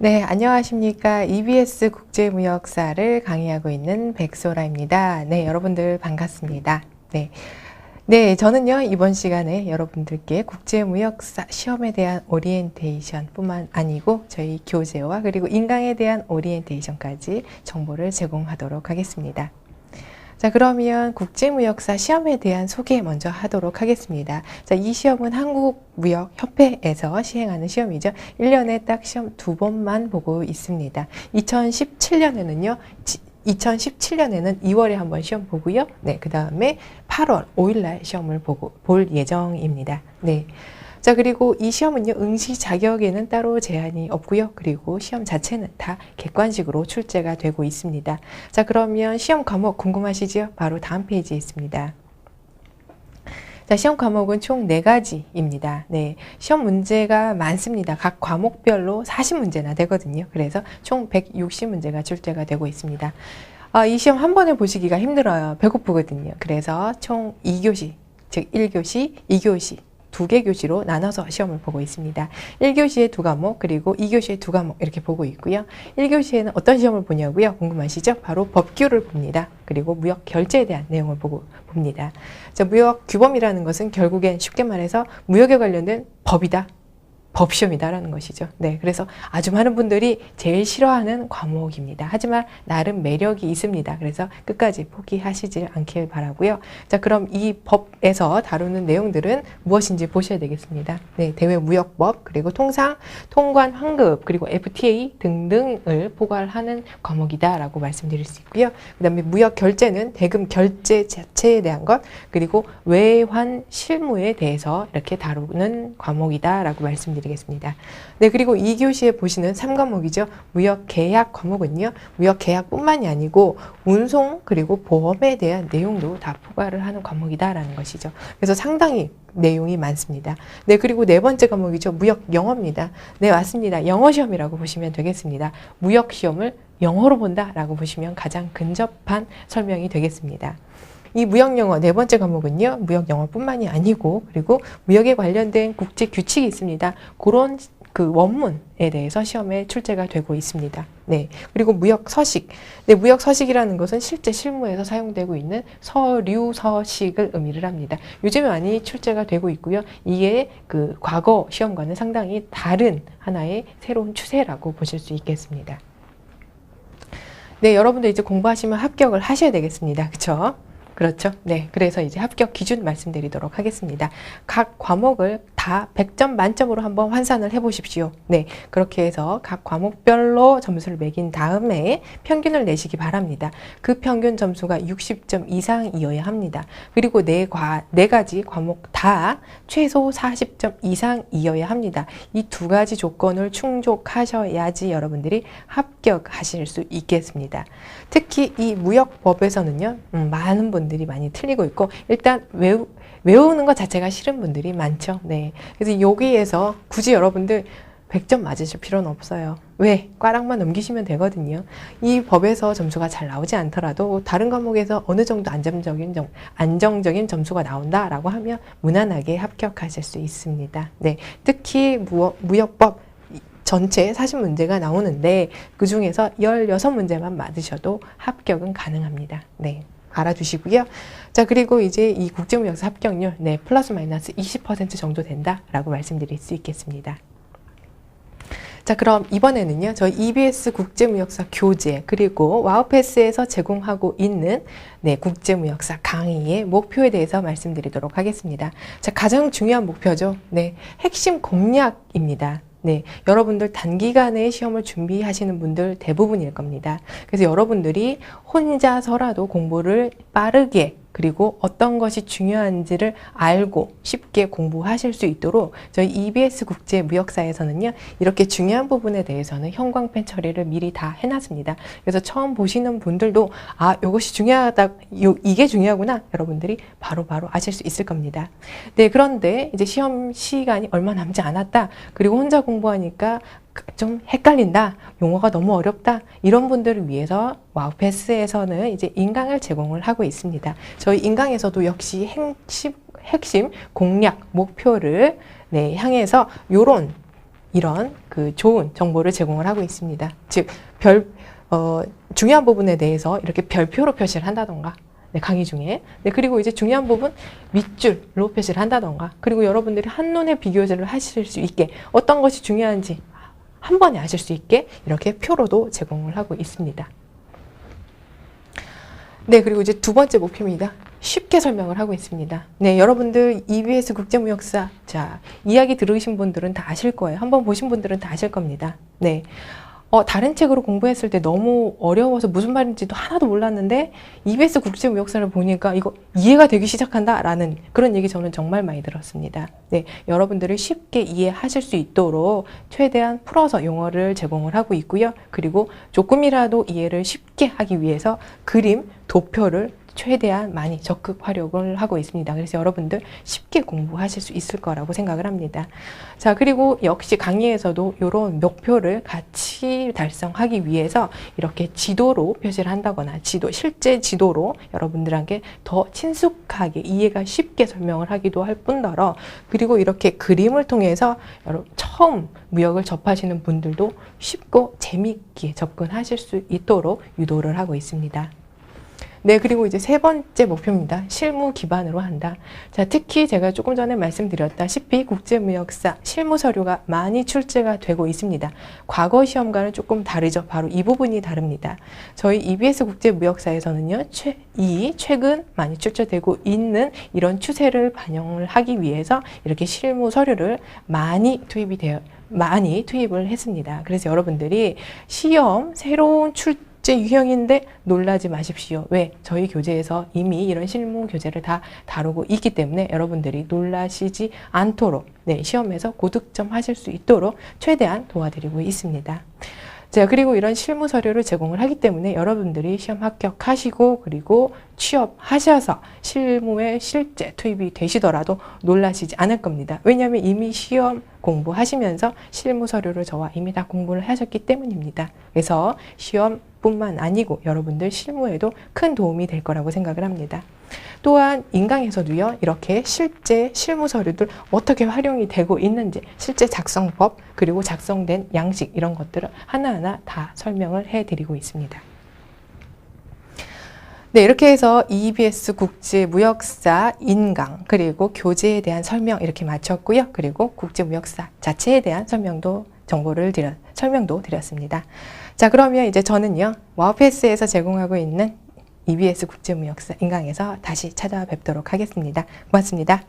네, 안녕하십니까. EBS 국제무역사를 강의하고 있는 백소라입니다. 네, 여러분들 반갑습니다. 네. 네, 저는요, 이번 시간에 여러분들께 국제무역사 시험에 대한 오리엔테이션 뿐만 아니고 저희 교재와 그리고 인강에 대한 오리엔테이션까지 정보를 제공하도록 하겠습니다. 자, 그러면 국제무역사 시험에 대한 소개 먼저 하도록 하겠습니다. 자, 이 시험은 한국무역협회에서 시행하는 시험이죠. 1년에 딱 시험 두 번만 보고 있습니다. 2017년에는요, 2017년에는 2월에 한번 시험 보고요. 네, 그 다음에 8월 5일날 시험을 보고 볼 예정입니다. 네. 자, 그리고 이 시험은요, 응시 자격에는 따로 제한이 없고요. 그리고 시험 자체는 다 객관식으로 출제가 되고 있습니다. 자, 그러면 시험 과목 궁금하시죠? 바로 다음 페이지에 있습니다. 자, 시험 과목은 총 네가지입니다 네. 시험 문제가 많습니다. 각 과목별로 40문제나 되거든요. 그래서 총 160문제가 출제가 되고 있습니다. 아, 이 시험 한 번에 보시기가 힘들어요. 배고프거든요. 그래서 총 2교시, 즉 1교시, 2교시, 두 개 교시로 나눠서 시험을 보고 있습니다. 1교시에 두 과목, 그리고 2교시에 두 과목 이렇게 보고 있고요. 1교시에는 어떤 시험을 보냐고요? 궁금하시죠? 바로 법규를 봅니다. 그리고 무역 결제에 대한 내용을 보고 봅니다. 자, 무역 규범이라는 것은 결국엔 쉽게 말해서 무역에 관련된 법이다. 법시험이다라는 것이죠. 네, 그래서 아주 많은 분들이 제일 싫어하는 과목입니다. 하지만 나름 매력이 있습니다. 그래서 끝까지 포기하시지 않길 바라고요. 자, 그럼 이 법에서 다루는 내용들은 무엇인지 보셔야 되겠습니다. 네, 대외 무역법 그리고 통상, 통관, 환급 그리고 FTA 등등을 포괄하는 과목이다라고 말씀드릴 수 있고요. 그다음에 무역 결제는 대금 결제 자체에 대한 것 그리고 외환 실무에 대해서 이렇게 다루는 과목이다라고 말씀드 리겠습니다. 네, 그리고 2교시에 보시는 3과목이죠. 무역 계약 과목은요. 무역 계약뿐만이 아니고 운송 그리고 보험에 대한 내용도 다 포괄을 하는 과목이다라는 것이죠. 그래서 상당히 내용이 많습니다. 네, 그리고 네 번째 과목이죠. 무역 영어입니다. 네, 맞습니다. 영어 시험이라고 보시면 되겠습니다. 무역 시험을 영어로 본다라고 보시면 가장 근접한 설명이 되겠습니다. 이 무역 영어 네 번째 과목은요. 무역 영어뿐만이 아니고 그리고 무역에 관련된 국제 규칙이 있습니다. 그런 그 원문에 대해서 시험에 출제가 되고 있습니다. 네. 그리고 무역 서식. 네, 무역 서식이라는 것은 실제 실무에서 사용되고 있는 서류 서식을 의미를 합니다. 요즘에 많이 출제가 되고 있고요. 이게 그 과거 시험과는 상당히 다른 하나의 새로운 추세라고 보실 수 있겠습니다. 네, 여러분들 이제 공부하시면 합격을 하셔야 되겠습니다. 그렇죠? 그렇죠. 네. 그래서 이제 합격 기준 말씀드리도록 하겠습니다. 각 과목을 다 100점 만점으로 한번 환산을 해 보십시오. 네. 그렇게 해서 각 과목별로 점수를 매긴 다음에 평균을 내시기 바랍니다. 그 평균 점수가 60점 이상이어야 합니다. 그리고 네 과, 네 가지 과목 다 최소 40점 이상이어야 합니다. 이 두 가지 조건을 충족하셔야지 여러분들이 합격하실 수 있겠습니다. 특히 이 무역법에서는요, 음, 많은 분들이 많이 틀리고 있고, 일단 외우, 외우는 것 자체가 싫은 분들이 많죠. 네. 그래서 여기에서 굳이 여러분들 100점 맞으실 필요는 없어요. 왜? 꽈락만 넘기시면 되거든요. 이 법에서 점수가 잘 나오지 않더라도 다른 과목에서 어느 정도 안정적인, 점, 안정적인 점수가 나온다라고 하면 무난하게 합격하실 수 있습니다. 네. 특히 무, 무역법 전체 40문제가 나오는데 그 중에서 16문제만 맞으셔도 합격은 가능합니다. 네. 알아두시고요. 자, 그리고 이제 이 국제무역사 합격률, 네, 플러스 마이너스 20% 정도 된다라고 말씀드릴 수 있겠습니다. 자, 그럼 이번에는요, 저희 EBS 국제무역사 교재, 그리고 와우패스에서 제공하고 있는 네, 국제무역사 강의의 목표에 대해서 말씀드리도록 하겠습니다. 자, 가장 중요한 목표죠. 네, 핵심 공략입니다. 네, 여러분들 단기간에 시험을 준비하시는 분들 대부분일 겁니다. 그래서 여러분들이 혼자서라도 공부를 빠르게 그리고 어떤 것이 중요한지를 알고 쉽게 공부하실 수 있도록 저희 EBS 국제 무역사에서는요 이렇게 중요한 부분에 대해서는 형광펜 처리를 미리 다 해놨습니다. 그래서 처음 보시는 분들도 아 이것이 중요하다, 요, 이게 중요하구나 여러분들이 바로바로 바로 아실 수 있을 겁니다. 네 그런데 이제 시험 시간이 얼마 남지 않았다. 그리고 혼자 공부하니까 좀 헷갈린다. 용어가 너무 어렵다. 이런 분들을 위해서 와우패스에서는 이제 인강을 제공을 하고 있습니다. 저희 인강에서도 역시 핵심, 핵심 공략, 목표를 네, 향해서 요런 이런 그 좋은 정보를 제공을 하고 있습니다. 즉, 별, 어, 중요한 부분에 대해서 이렇게 별표로 표시를 한다던가, 네, 강의 중에. 네, 그리고 이제 중요한 부분 밑줄로 표시를 한다던가, 그리고 여러분들이 한눈에 비교를 하실 수 있게 어떤 것이 중요한지 한 번에 아실 수 있게 이렇게 표로도 제공을 하고 있습니다. 네, 그리고 이제 두 번째 목표입니다. 쉽게 설명을 하고 있습니다. 네, 여러분들 EBS 국제무역사, 자, 이야기 들으신 분들은 다 아실 거예요. 한번 보신 분들은 다 아실 겁니다. 네. 어, 다른 책으로 공부했을 때 너무 어려워서 무슨 말인지도 하나도 몰랐는데 EBS 국제무역사를 보니까 이거 이해가 되기 시작한다라는 그런 얘기 저는 정말 많이 들었습니다. 네, 여러분들을 쉽게 이해하실 수 있도록 최대한 풀어서 용어를 제공을 하고 있고요. 그리고 조금이라도 이해를 쉽게 하기 위해서 그림, 도표를 최대한 많이 적극 활용을 하고 있습니다. 그래서 여러분들 쉽게 공부하실 수 있을 거라고 생각을 합니다. 자, 그리고 역시 강의에서도 이런 목표를 같이 달성하기 위해서 이렇게 지도로 표시를 한다거나 지도, 실제 지도로 여러분들에게 더 친숙하게 이해가 쉽게 설명을 하기도 할 뿐더러 그리고 이렇게 그림을 통해서 여러분 처음 무역을 접하시는 분들도 쉽고 재미있게 접근하실 수 있도록 유도를 하고 있습니다. 네, 그리고 이제 세 번째 목표입니다. 실무 기반으로 한다. 자, 특히 제가 조금 전에 말씀드렸다시피 국제무역사 실무 서류가 많이 출제가 되고 있습니다. 과거 시험과는 조금 다르죠. 바로 이 부분이 다릅니다. 저희 EBS 국제무역사에서는요, 최, 이 최근 많이 출제되고 있는 이런 추세를 반영을 하기 위해서 이렇게 실무 서류를 많이 투입이 되어 많이 투입을 했습니다. 그래서 여러분들이 시험 새로운 출 국제 유형인데 놀라지 마십시오. 왜? 저희 교재에서 이미 이런 실무 교재를 다 다루고 있기 때문에 여러분들이 놀라시지 않도록 네, 시험에서 고득점 하실 수 있도록 최대한 도와드리고 있습니다. 자, 그리고 이런 실무 서류를 제공을 하기 때문에 여러분들이 시험 합격하시고 그리고 취업하셔서 실무에 실제 투입이 되시더라도 놀라시지 않을 겁니다. 왜냐하면 이미 시험 공부하시면서 실무 서류를 저와 이미 다 공부를 하셨기 때문입니다. 그래서 시험 뿐만 아니고 여러분들 실무에도 큰 도움이 될 거라고 생각을 합니다. 또한 인강에서도요 이렇게 실제 실무 서류들 어떻게 활용이 되고 있는지 실제 작성법 그리고 작성된 양식 이런 것들을 하나하나 다 설명을 해드리고 있습니다. 네, 이렇게 해서 EBS 국제무역사 인강 그리고 교재에 대한 설명 이렇게 마쳤고요. 그리고 국제무역사 자체에 대한 설명도 정보를 드렸 설명도 드렸습니다. 자, 그러면 이제 저는요 와우패스에서 제공하고 있는 EBS 국제무역사 인강에서 다시 찾아뵙도록 하겠습니다. 고맙습니다.